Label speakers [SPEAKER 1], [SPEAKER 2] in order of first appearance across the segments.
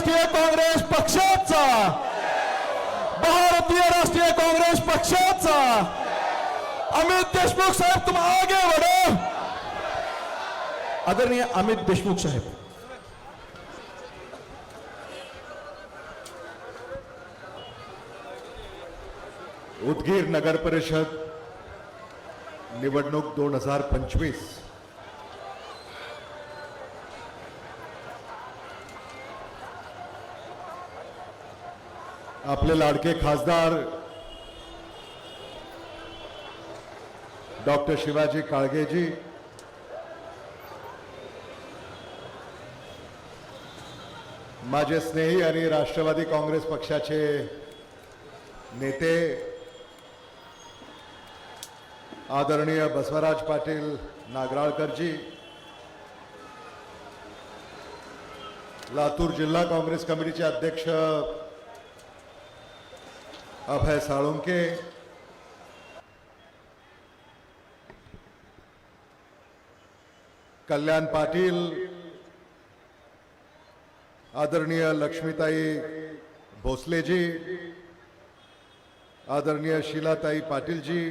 [SPEAKER 1] राष्ट्रीय काँग्रेस पक्षाचा. भारतीय राष्ट्रीय काँग्रेस पक्षाचा. अमित देशमुख साहेब तुम आगे बढ़ो. आदरणीय अमित देशमुख साहेब.
[SPEAKER 2] उदगीर नगर परिषद निवडणूक दोन हजार पंचवीस. आपले लाडके खासदार डॉक्टर शिवाजी काळगेजी माझे स्नेही आणि राष्ट्रवादी काँग्रेस पक्षाचे नेते आदरणीय बसवराज पाटील नागराळकरजी लातूर जिल्हा काँग्रेस कमिटीचे अध्यक्ष अभय साळुंके कल्याण पाटील आदरणीय लक्ष्मीताई भोसलेजी आदरणीय शीलाताई पाटीलजी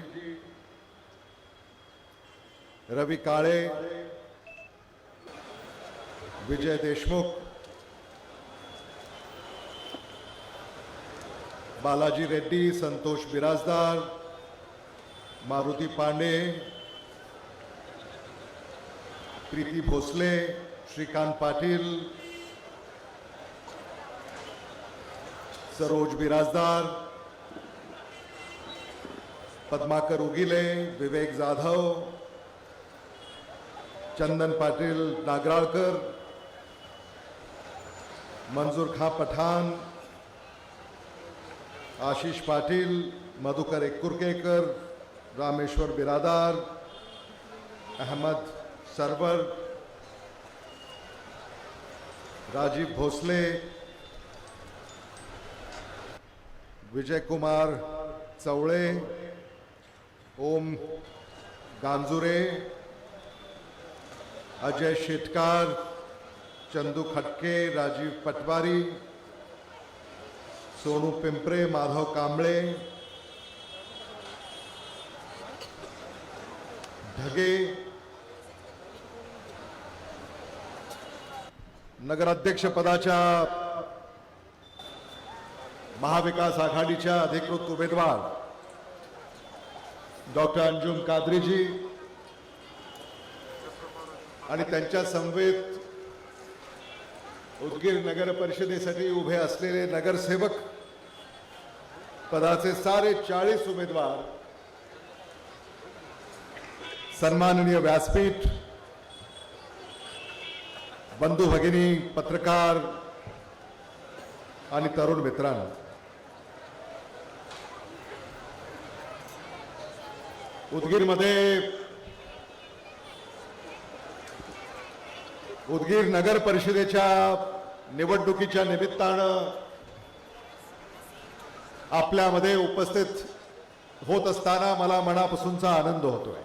[SPEAKER 2] रवि काळे विजय देशमुख बालाजी रेड्डी संतोष बिराजदार मारुती पांडे प्रीती भोसले श्रीकांत पाटील सरोज बिराजदार पद्माकर उगिले विवेक जाधव चंदन पाटील नागराळकर मंजूर खा पठाण आशिष पाटील मधुकर एकुरकेकर रामेश्वर बिरादार अहमद सरवर राजीव भोसले विजय कुमार चवळे ओम गांजुरे अजय शेटकार चंदू खटके राजीव पटवारी सोनू पिंपरे माधव कांबळे ढगे नगराध्यक्षपदाच्या महाविकास आघाडीच्या अधिकृत उमेदवार डॉक्टर अंजुम कादरीजी आणि त्यांच्या समवेत उदगीर नगर परिषदेसाठी उभे असलेले नगरसेवक पदाचे सारे चाळीस उमेदवार सन्माननीय व्यासपीठ बंधू भगिनी पत्रकार आणि तरुण मित्रांनो. उदगीरमध्ये उदगीर नगर परिषदेच्या निवडणुकीच्या निमित्तानं आपल्यामध्ये उपस्थित होत असताना मला मनापासूनचा आनंद होतोय.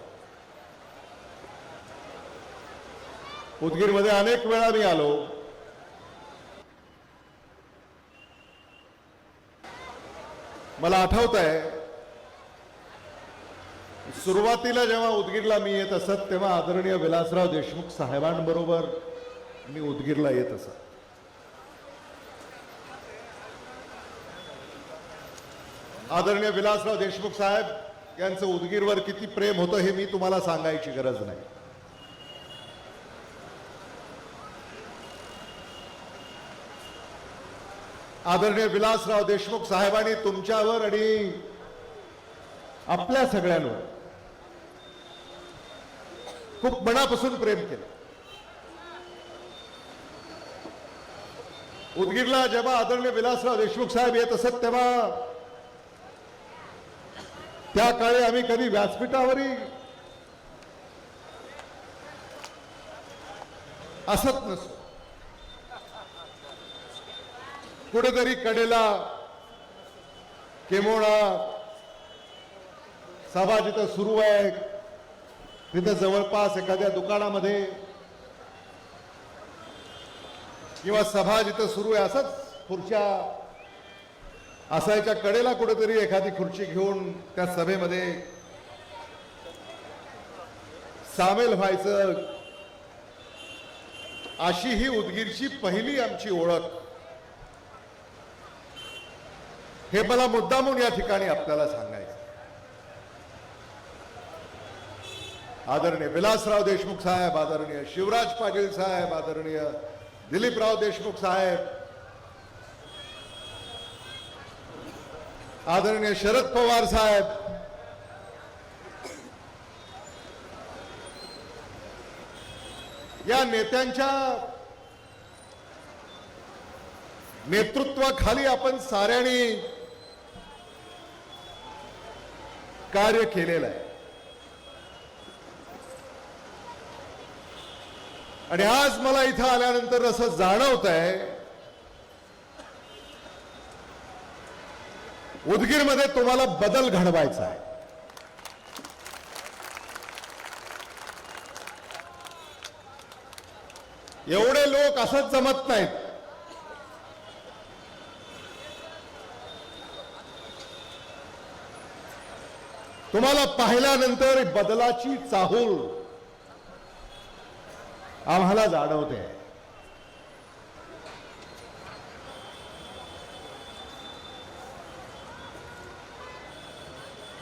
[SPEAKER 2] उदगीरमध्ये अनेक वेळा मी आलो. मला आठवत आहे सुरुवातीला जेव्हा उदगीरला मी येत असत तेव्हा आदरणीय विलासराव देशमुख साहेबांबरोबर मी उदगीरला येत असत. आदरणीय विलासराव देशमुख साहेब यांचं उदगीरवर किती प्रेम होतं हे मी तुम्हाला सांगायची गरज नाही. आदरणीय विलासराव देशमुख साहेबांनी तुमच्यावर आणि आपल्या सगळ्यांवर खूप मनापासून प्रेम केलं. उदगीरला जेव्हा आदरणीय विलासराव देशमुख साहेब येत असत तेव्हा त्या काळी आम्ही कधी व्यासपीठावरही असत नसतो. कुठेतरी कडेला केमोळा सभा जिथं सुरू आहे तिथं जवळपास एखाद्या दुकानामध्ये किंवा सभा जिथं सुरू आहे असंच पुढच्या असायच्या कडेला कुठेतरी एखादी खुर्ची घेऊन त्या सभेमध्ये सामील व्हायचं. अशी ही उदगीरची पहिली आमची ओळख. हे मला मुद्दामून या ठिकाणी आपल्याला सांगायचं. आदरणीय विलासराव देशमुख साहेब आदरणीय शिवराज पाटील साहेब आदरणीय दिलीपराव देशमुख साहेब आदरणीय शरद पवार साहेब. या नेत्यांच्या नेतृत्वाखाली आपण साऱ्यांनी कार्य केलेलं आहे. आणि आज मला इथं आल्यानंतर असं जाणवत आहे उदगीरमध्ये तुम्हाला बदल घडवायचा आहे. एवढे लोक असंच जमत नाहीत. तुम्हाला पाहिल्यानंतर बदलाची चाहूल आम्हाला जाणवते.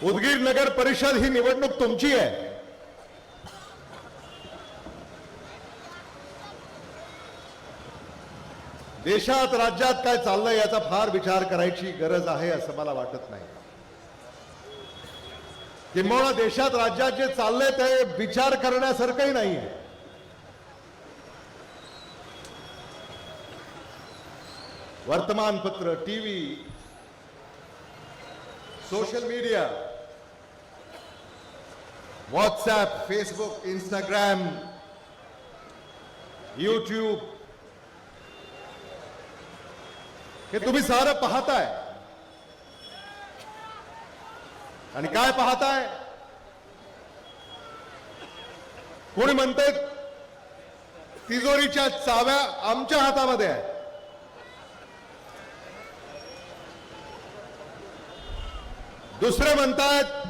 [SPEAKER 2] उदगीर नगर परिषद ही निवडणूक तुमची आहे. देशात राज्यात काय चाललंय याचा फार विचार करायची गरज आहे असं मला वाटत नाही. किंबहुना देशात राज्यात जे चाललंय ते विचार करण्यासारखंही नाही आहे वर्तमानपत्र TV social media WhatsApp Facebook Instagram YouTube हे तुम्ही सारं पाहताय. आणि काय पाहताय? कोणी म्हणते तिजोरीच्या चाव्या आमच्या हातामध्ये आहे दुसरे म्हणतात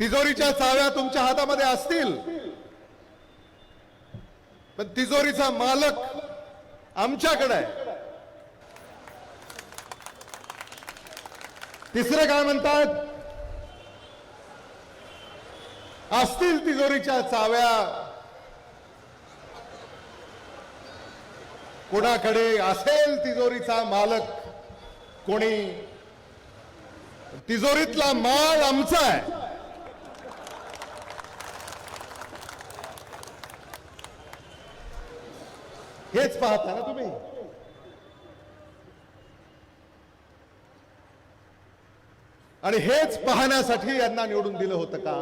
[SPEAKER 2] तिजोरीच्या चाव्या तुमच्या हातामध्ये असतील. पण तिजोरीचा मालक आमच्याकडे आहे. तिसरे काय म्हणतात? असतील तिजोरीच्या चाव्या. कोणाकडे असेल तिजोरीचा मालक? कोणी? तिजोरीतला माल आमचा आहे. हेच पाहता ना तुम्ही. आणि हेच पाहण्यासाठी यांना निवडून दिलं होतं का?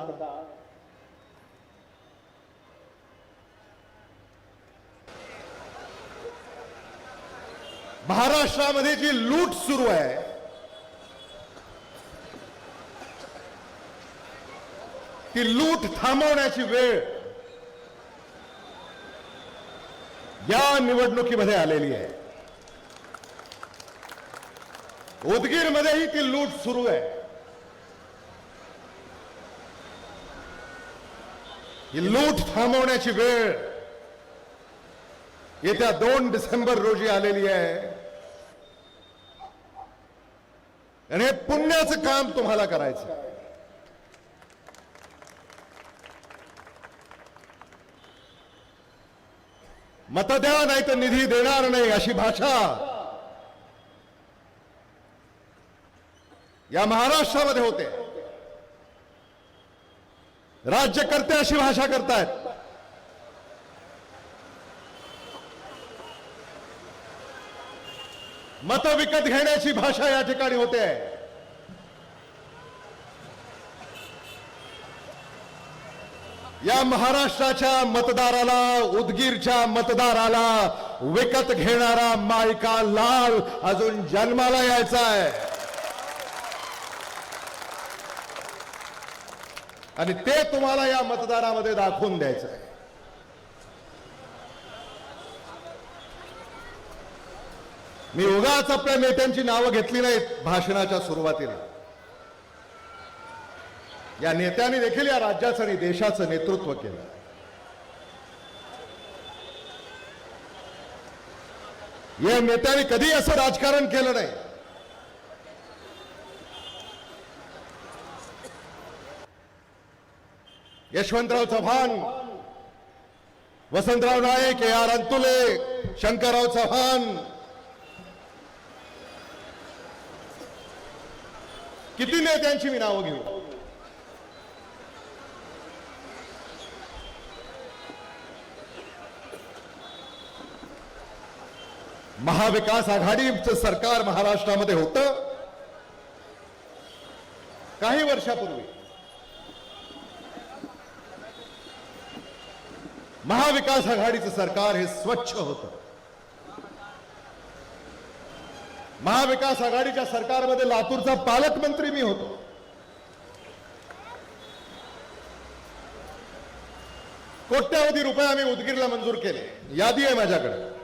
[SPEAKER 2] महाराष्ट्रामध्ये जी लूट सुरू आहे ती लूट थांबवण्याची वेळ या निवडणुकीमध्ये आलेली आहे. उदगीरमध्येही ती लूट सुरू आहे. ही लूट थांबवण्याची वेळ येत्या दोन डिसेंबर रोजी आलेली आहे. आणि हे पुण्याचं काम तुम्हाला करायचं मत द्या नाही तर निधी देणार नाही अशी भाषा. या महाराष्ट्रामध्ये होते. राज्यकर्ते अशी भाषा करतायत. मत विकत घेण्याची भाषा या ठिकाणी होते. या महाराष्ट्राच्या मतदाराला उदगीरच्या मतदाराला विकत घेणारा मायका लाल अजून जन्माला यायचा आहे. आणि ते तुम्हाला या मतदारामध्ये दाखवून द्यायचं आहे. मी उगाच आपल्या नेत्यांची नावं घेतली नाहीत भाषणाच्या सुरुवातीला. या नेत्यांनी देखील या राज्याचं आणि देशाचं नेतृत्व केलं. या नेत्यांनी कधी असं राजकारण केलं नाही. यशवंतराव चव्हाण वसंतराव नाईक ए आर अंतुले शंकरराव चव्हाण किती नेत्यांची मी नावं घेऊ? महाविकास आघाडीचं सरकार महाराष्ट्रामध्ये होतं. काही वर्षापूर्वी महाविकास आघाडीचं सरकार हे स्वच्छ होतं. महाविकास आघाडीच्या सरकारमध्ये लातूरचा पालकमंत्री मी होतो. कोट्यावधी रुपये आम्ही उदगीरला मंजूर केले. यादी आहे माझ्याकडे.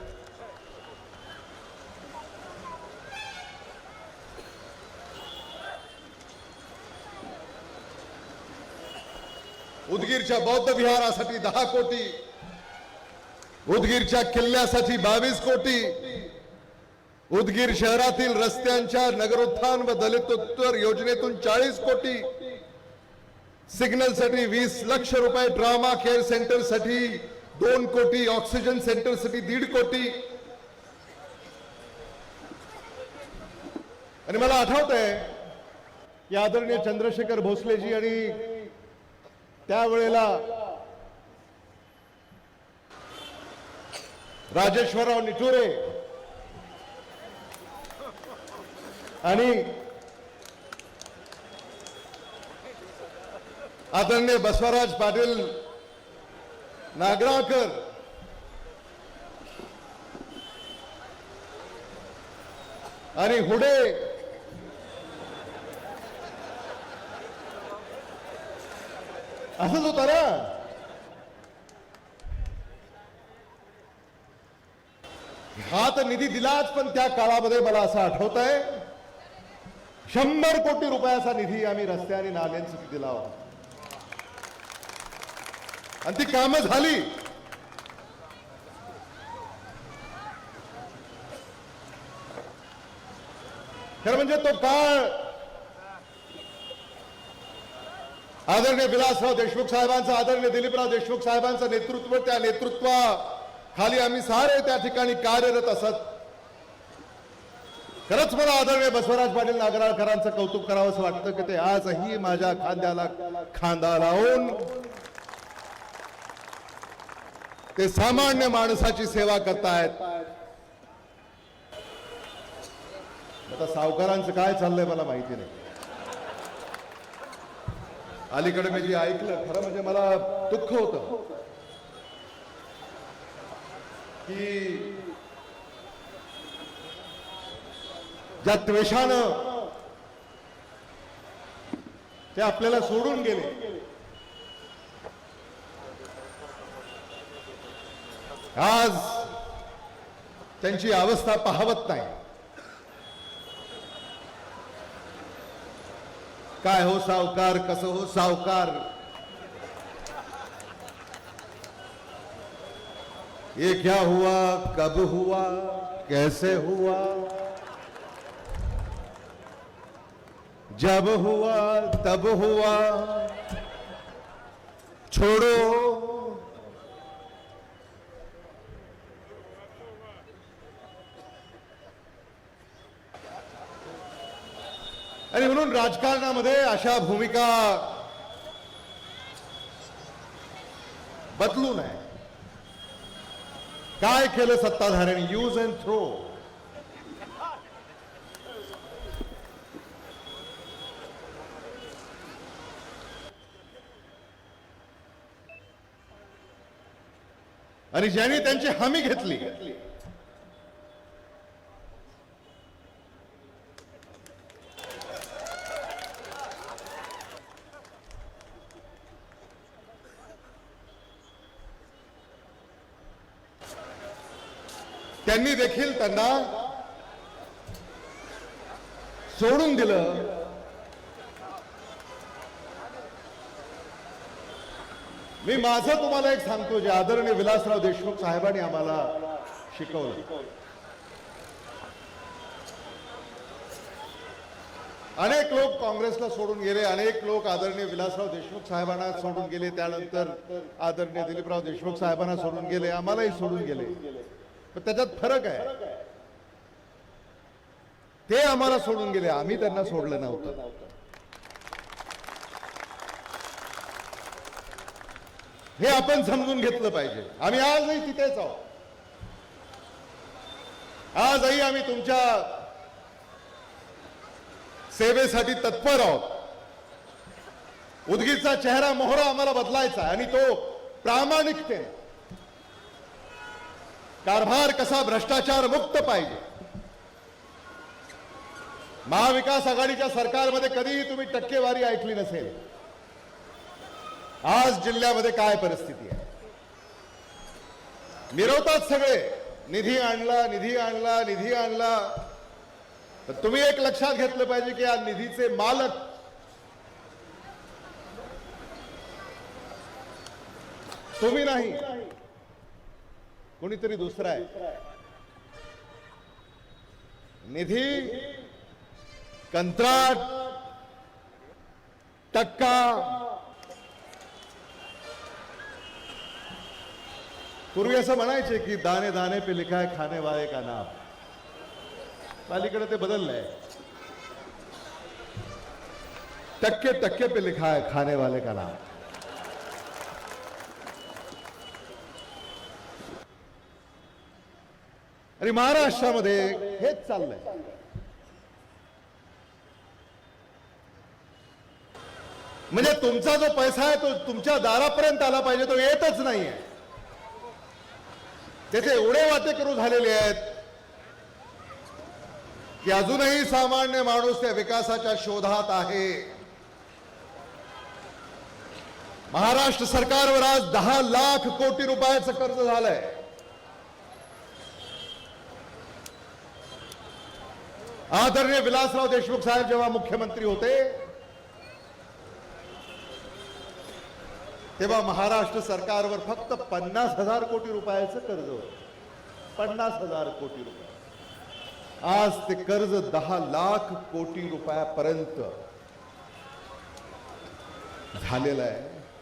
[SPEAKER 2] उदगीरच्या बौद्ध विहारासाठी दहा कोटी उदगीरच्या किल्ल्यासाठी बावीस कोटी उदगीर शहरातील रस्त्यांच्या नगरोत्थान व दलितोत्तर योजनेतून चाळीस कोटी सिग्नलसाठी वीस लक्ष रुपये ड्रामा केअर सेंटरसाठी दोन कोटी ऑक्सिजन सेंटरसाठी दीड कोटी. आणि मला आठवत आहे की आदरणीय चंद्रशेखर भोसलेजी आणि त्यावेळेला राजेश्वरराव निठुरे आणि आदरणीय बसवराज पाटील नागराळकर आणि हुडे असंच होता ना हा तर निधी दिलाच पण त्या काळामध्ये मला असं आठवत आहे शंभर कोटी रुपयाचा निधी आम्ही रस्ते आणि नाल्यांसाठी दिला होता. आणि ती कामं झाली. खरं म्हणजे तो काळ आदरणीय विलासराव देशमुख साहेबांचं आदरणीय दिलीपराव देशमुख साहेबांचं नेतृत्व त्या नेतृत्वा खाली आम्ही सारे त्या ठिकाणी कार्यरत असत. खरंच मला आदरणीय बसवराज पाटील नागराळकरांचं कौतुक करावं असं वाटतं की ते आजही माझ्या खांद्याला खांदा लावून ते सामान्य माणसाची सेवा करतायत. आता सावकारांचं काय चाललंय मला माहिती नाही. अलीकडे मी जे ऐकलं खरं म्हणजे मला दुःख होतं की ज्या त्वेषानं ते आपल्याला सोडून गेले आज त्यांची अवस्था पाहवत नाही. काय हो सावकार, कस हो सावकार? ये क्या हुआ, कब हुआ, कैसे हुआ? जब हुआ, तब हुआ। छोड़ो। आणि म्हणून राजकारणामध्ये अशा भूमिका बदलू नये. काय केलं सत्ताधाऱ्यांनी? यूज अँड थ्रो आणि ज्यांनी त्यांची हमी घेतली त्यांनी देखील त्यांना सोडून दिलं. मी माझं तुम्हाला एक सांगतो जे आदरणीय विलासराव देशमुख साहेबांनी आम्हाला शिकवलं. अनेक लोक काँग्रेसला सोडून गेले अनेक लोक आदरणीय विलासराव देशमुख साहेबांना सोडून गेले त्यानंतर आदरणीय दिलीपराव देशमुख साहेबांना सोडून गेले आम्हालाही सोडून गेले. पण त्याच्यात फरक आहे. ते आम्हाला सोडून गेले. आम्ही त्यांना सोडलं नव्हतं. हे आपण समजून घेतलं पाहिजे. आम्ही आजही तिथेच आहोत. आजही आम्ही तुमच्या सेवेसाठी तत्पर आहोत. उदगीचा चेहरा मोहरा आम्हाला बदलायचा आणि तो प्रामाणिकतेने कारभार कसा भ्रष्टाचार मुक्त पाहिजे? महाविकास आघाडीच्या सरकारमध्ये कधीही तुम्ही टक्केवारी ऐकली नसेल. आज जिल्ह्यामध्ये काय परिस्थिती आहे? मिरवतात सगळे. निधी आणला निधी आणला निधी आणला. तर तुम्ही एक लक्षात घेतलं पाहिजे की या निधीचे मालक तुम्ही नाही. कोणीतरी दुसरा आहे. निधी कंत्राट टक्का. पूर्वी असं म्हणायचे की दाने दाने पे लिखा है खाने वाले का नाम. अलीकडे ते बदललंय. टक्के टक्के पे लिखा है खाने वाले का नाम. आणि महाराष्ट्रामध्ये हेच चाललंय. म्हणजे तुमचा जो पैसा आहे तो तुमच्या दारापर्यंत आला पाहिजे तो येतच नाहीये. त्याचे एवढे वाटेकरू झालेले आहेत की अजूनही सामान्य माणूस त्या विकासाच्या शोधात आहे. महाराष्ट्र सरकारवर आज दहा लाख कोटी रुपयाचं कर्ज झालंय. आदरणीय विलासराव देशमुख साहेब जेव्हा मुख्यमंत्री होते तेव्हा महाराष्ट्र सरकारवर फक्त पन्नास हजार कोटी रुपयाचं कर्ज होतं. पन्नास हजार कोटी रुपये. आज ते कर्ज दहा लाख कोटी रुपयापर्यंत झालेलं आहे.